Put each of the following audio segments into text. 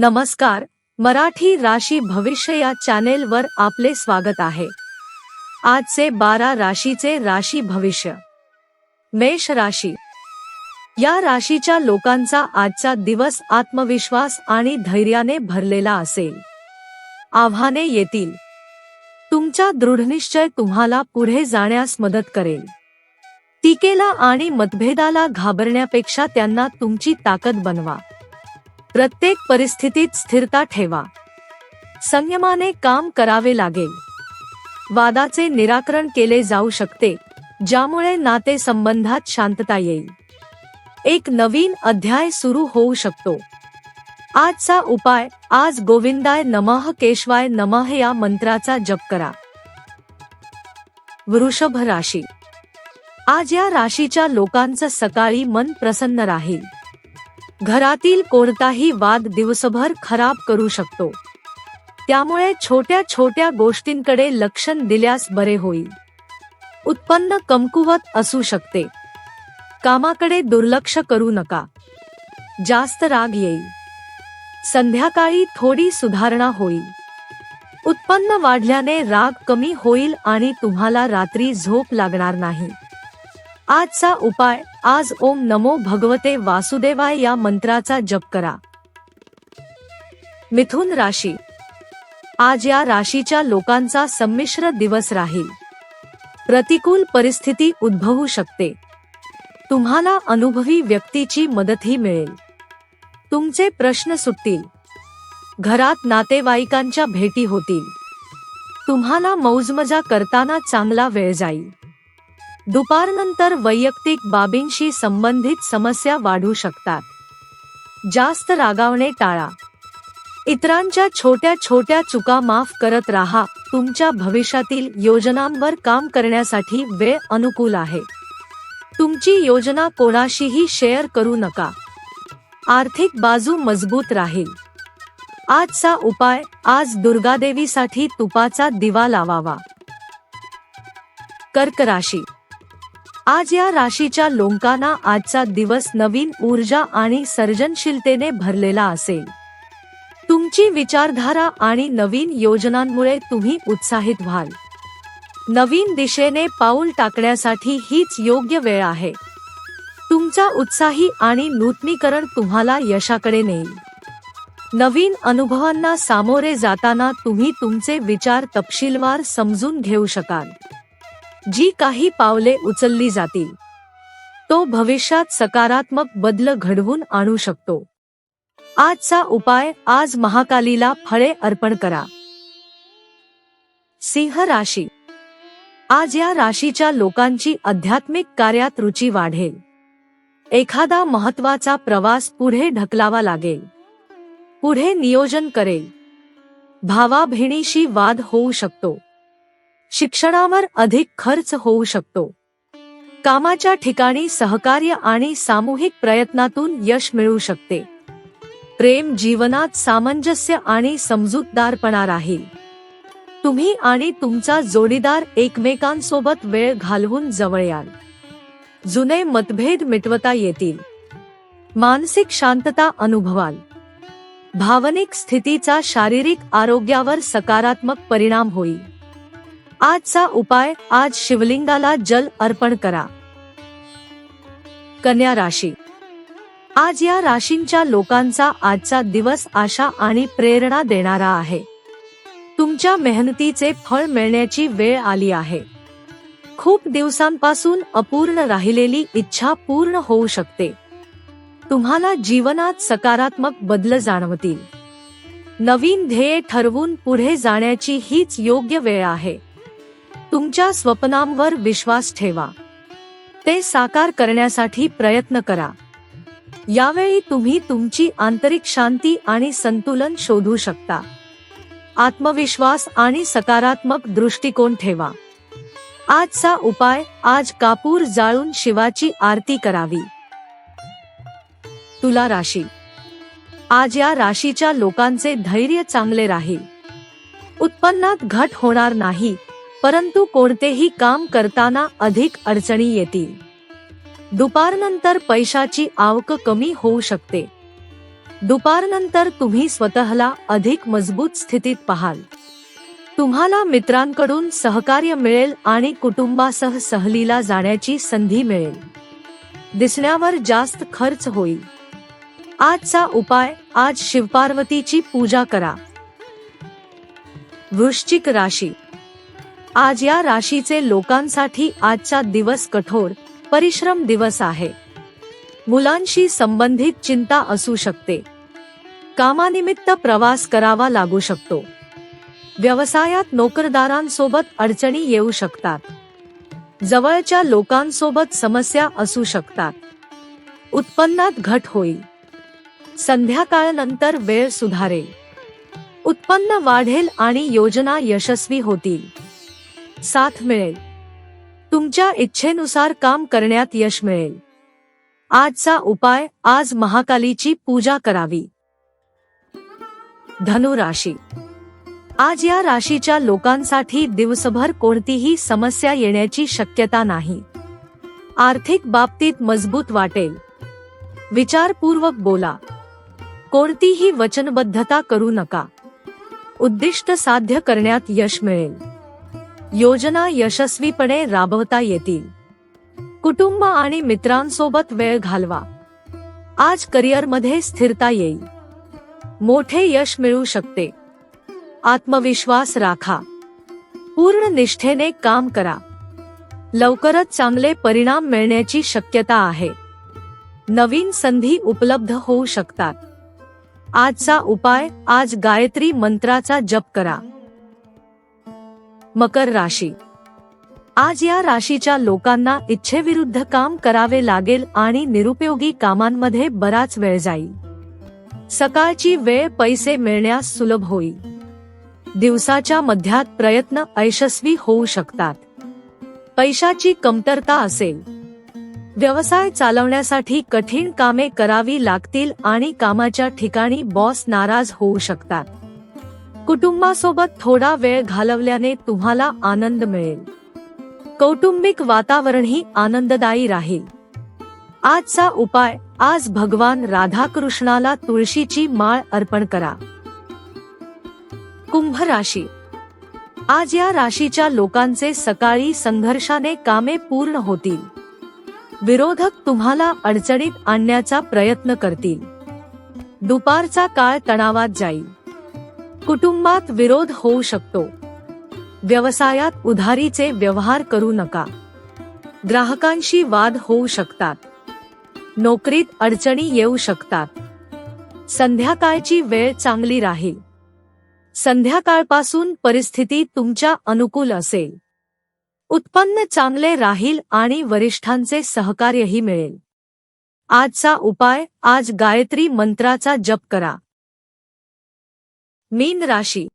नमस्कार. मराठी राशी भविष्य या चॅनेलवर आपले स्वागत आहे. आजचे बारा राशीचे राशी भविष्य. मेष राशी. या राशीच्या लोकांचा आजचा दिवस आत्मविश्वास आणि धैर्याने भरलेला असेल. आव्हाने येतील. तुमचा दृढनिश्चय तुम्हाला पुढे जाण्यास मदत करेल. टीकेला आणि मतभेदाला घाबरण्यापेक्षा त्यांना तुमची ताकद बनवा. प्रत्येक परिस्थितीत स्थिरता ठेवा. संयमाने काम करावे लागेल. वादाचे निराकरण केले जाऊ शकते ज्यामुळे नातेसंबंधात शांतता येईल. एक नवीन अध्याय सुरू होऊ शकतो. आजचा उपाय आज गोविंदाय नमः केशवाय नमः या मंत्राचा जप करा. वृषभ राशी. आज या राशीच्या लोकांचं सकाळी मन प्रसन्न राहील. घरातील कोणताही वाद दिवसभर खराब करू शकतो. त्यामुळे छोट्या छोट्या गोष्टींकडे लक्ष दिल्यास बरे होईल. उत्पन्न कमकुवत असू शकते. कामाकडे दुर्लक्ष करू नका. जास्त राग येईल. संध्याकाळी थोडी सुधारणा होईल. उत्पन्न वाढल्याने राग कमी होईल आणि तुम्हाला रात्री झोप लागणार नाही. आजचा उपाय आज ओम नमो भगवते वासुदेवाय या मंत्राचा जप करा. मिथुन राशी. आज या राशीच्या लोकांचा संमिश्र दिवस राहील. प्रतिकूल परिस्थिती उद्भवू शकते. तुम्हाला अनुभवी व्यक्तीची मदतही मिळेल. तुमचे प्रश्न सुटतील. घरात नातेवाईकांच्या भेटी होतील. तुम्हाला मौजमजा करताना चांगला वेळ जाईल. दुपारनंतर वैयक्तिक बाबींशी संबंधित समस्या वाढू शकतात. जास्त रागावणे टाळा. इतरांच्या छोट्या छोट्या चुका माफ करत राहा. तुमच्या भविष्यातील योजनांवर काम करण्यासाठी वेळ अनुकूल आहे. तुमची योजना कोणाशीही शेअर करू नका. आर्थिक बाजू मजबूत राहील. आजचा उपाय आज दुर्गादेवीसाठी तुपाचा दिवा लावावा. कर्क राशी आज या राशीच्या लोकांना आजचा दिवस नवीन ऊर्जा आणि सर्जनशीलतेने भरलेला असेल. तुमची विचारधारा आणि नवीन योजनांमुळे तुम्ही उत्साहित व्हाल. नवीन दिशेने पाऊल टाकण्यासाठी हीच योग्य वेळ आहे. तुमचा उत्साही आणि नूतनीकरण तुम्हाला यशाकडे नेईल. नवीन अनुभवांना सामोरे जाताना तुम्ही तुमचे विचार तपशीलवार समजून घेऊ शकाल. जी काही पावले उचलली जातील. तो भविष्यात सकारात्मक बदल घडवून आणू शकतो. आजचा उपाय आज महाकालीला फळे अर्पण करा. सिंह राशी. आज या राशीच्या लोकांची आध्यात्मिक कार्यात रुची वाढेल. एखादा महत्त्वाचा प्रवास पुढे ढकलावा लागेल. पुढे नियोजन करेल. भावाभिणीशी वाद होऊ शकतो. शिक्षणावर अधिक खर्च होऊ शकतो. कामाच्या ठिकाणी सहकार्य आणि सामूहिक प्रयत्नातून यश मिळू शकते. प्रेम जीवनात सामंजस्य आणि समजूतदारपणा राहील. तुम्ही आणि तुमचा जोडीदार एकमेकांसोबत वेळ घालवून जवळ याल. जुने मतभेद मिटवता येतील. मानसिक शांतता अनुभवाल. भावनिक स्थितीचा शारीरिक आरोग्यावर सकारात्मक परिणाम होईल. आजचा उपाय आज शिवलिंगाला जल अर्पण करा. कन्या राशी. आज या राशींच्या लोकांचा आजचा दिवस आशा आणि प्रेरणा देणारा आहे. तुमच्या मेहनतीचे फळ मिळण्याची वेळ आली आहे. खूप दिवसांपासून अपूर्ण राहिलेली इच्छा पूर्ण होऊ शकते. तुम्हाला जीवनात सकारात्मक बदल जाणवतील. नवीन ध्येय ठरवून पुढे जाण्याची हीच योग्य वेळ आहे. तुमच्या स्वप्नांवर विश्वास ठेवा. ते साकार करण्यासाठी प्रयत्न करा. यावेळी तुम्ही तुमची आंतरिक शांती आणि संतुलन शोधू शकता. आत्मविश्वास आणि सकारात्मक दृष्टिकोन ठेवा. आजचा उपाय आज कापूर जाळून शिवाची आरती करावी. तुला राशी. आज या राशीच्या लोकांचे धैर्य चांगले राहील. उत्पन्नात घट होणार नाही. परंतु कोणतेही काम करताना अधिक अडचणी येतील. दुपारनंतर पैशाची आवक कमी होऊ शकते. दुपारनंतर तुम्ही स्वतःला अधिक मजबूत स्थितीत पाहाल. तुम्हाला मित्रांकडून सहकार्य मिळेल आणि कुटुंबासह सहलीला जाण्याची संधी मिळेल. दिसण्यावर जास्त खर्च होईल. आजचा उपाय आज शिवपार्वतीची पूजा करा. वृश्चिक राशी आज या राशीचे लोकांसाठी आजचा दिवस कठोर परिश्रम दिवस आहे. मुलांशी संबंधित चिंता असू शकते. कामानिमित्त प्रवास करावा लागू शकतो. व्यवसायात नोकरदारांसोबत अडचणी येऊ शकतात. जवळच्या लोकांसोबत समस्या असू शकतात. उत्पन्नात घट होईल. संध्याकाळनंतर वेळ सुधारेल. उत्पन्न वाढेल आणि योजना यशस्वी होतील. साथ मिळेल. तुमच्या इच्छेनुसार काम करण्यात यश मिळेल. आजचा उपाय आज महाकालीची पूजा करावी. धनु राशी आज या राशीच्या लोकांसाठी दिवसभर कोणतीही समस्या येण्याची शक्यता नाही. आर्थिक बाबतीत मजबूत वाटेल. विचारपूर्वक बोला. कोणतीही वचनबद्धता करू नका. उद्दिष्ट साध्य करण्यात यश मिळेल. योजना यशस्वीपणे राबवता येतील. कुटुंब आणि मित्रांसोबत वेळ घालवा. आज करिअरमध्ये स्थिरता येईल. मोठे यश मिळू शकते. आत्मविश्वास राखा. पूर्ण निष्ठेने काम करा. लवकरच चांगले परिणाम मिळण्याची शक्यता आहे. नवीन संधी उपलब्ध होऊ शकतात. आजचा उपाय आज गायत्री मंत्राचा जप करा. मकर राशी. आज या राशीच्या लोकांना इच्छेविरुद्ध काम करावे लागेल आणि निरुपयोगी कामांमध्ये बराच वेळ जाईल. सकाळची वेळ पैसे मिळण्यास सुलभ होईल. दिवसाच्या मध्यात प्रयत्न यशस्वी होऊ शकतात. पैशाची कमतरता असेल. व्यवसाय चालवण्यासाठी कठीण कामे करावी लागतील आणि कामाच्या ठिकाणी बॉस नाराज होऊ शकतात. कुटुंबासोबत थोडा वेळ घालवल्याने तुम्हाला आनंद मिळेल. कौटुंबिक वातावरणही आनंददायी राहील. आजचा उपाय आज भगवान राधाकृष्णाला तुळशीची माळ अर्पण करा. कुंभ राशी. आज या राशीच्या लोकांचे सकाळी संघर्षाने कामे पूर्ण होतील. विरोधक तुम्हाला अडचणीत आणण्याचा प्रयत्न करतील. दुपारचा काळ तणावात जाईल. कुटुंबात विरोध होऊ शकतो. व्यवसायात उधारीचे व्यवहार करू नका. ग्राहकांशी वाद होऊ शकतात. नोकरीत अडचणी येऊ शकतात. संध्याकाळची वेळ चांगली राहील. संध्याकाळपासून परिस्थिती तुमच्या अनुकूल असेल. उत्पन्न चांगले राहील आणि वरिष्ठांचे सहकार्यही मिळेल. आजचा उपाय आज गायत्री मंत्राचा जप करा. मीन राशी.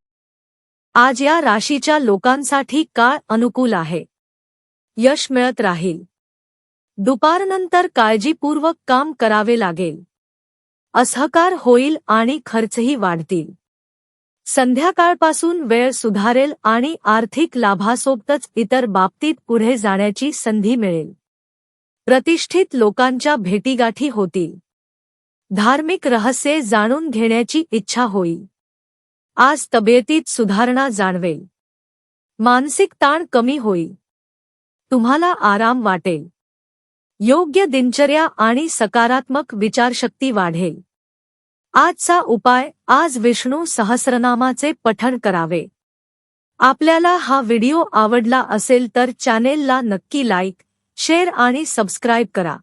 आज या राशीच्या लोकांसाठी काळ अनुकूल आहे? यश मिळत राहील. दुपारनंतर काळजीपूर्वक काम करावे लागेल. असहकार होईल आणि खर्चही वाढतील. संध्याकाळपासून वेळ सुधारेल आणि आर्थिक लाभासोबतच इतर बाबतीत पुढे जाण्याची संधी मिळेल. प्रतिष्ठित लोकांच्या भेटीगाठी होतील. धार्मिक रहस्ये जाणून घेण्याची इच्छा होईल. आज तब्येतीत सुधारणा जाणवेल. मानसिक ताण कमी होईल. तुम्हाला आराम वाटेल. योग्य दिनचर्या आणि सकारात्मक विचारशक्ती वाढेल. आजचा उपाय आज विष्णू सहस्रनामाचे पठण करावे. आपल्याला हा व्हिडिओ आवडला असेल तर चॅनेलला नक्की लाईक शेअर आणि सबस्क्राईब करा.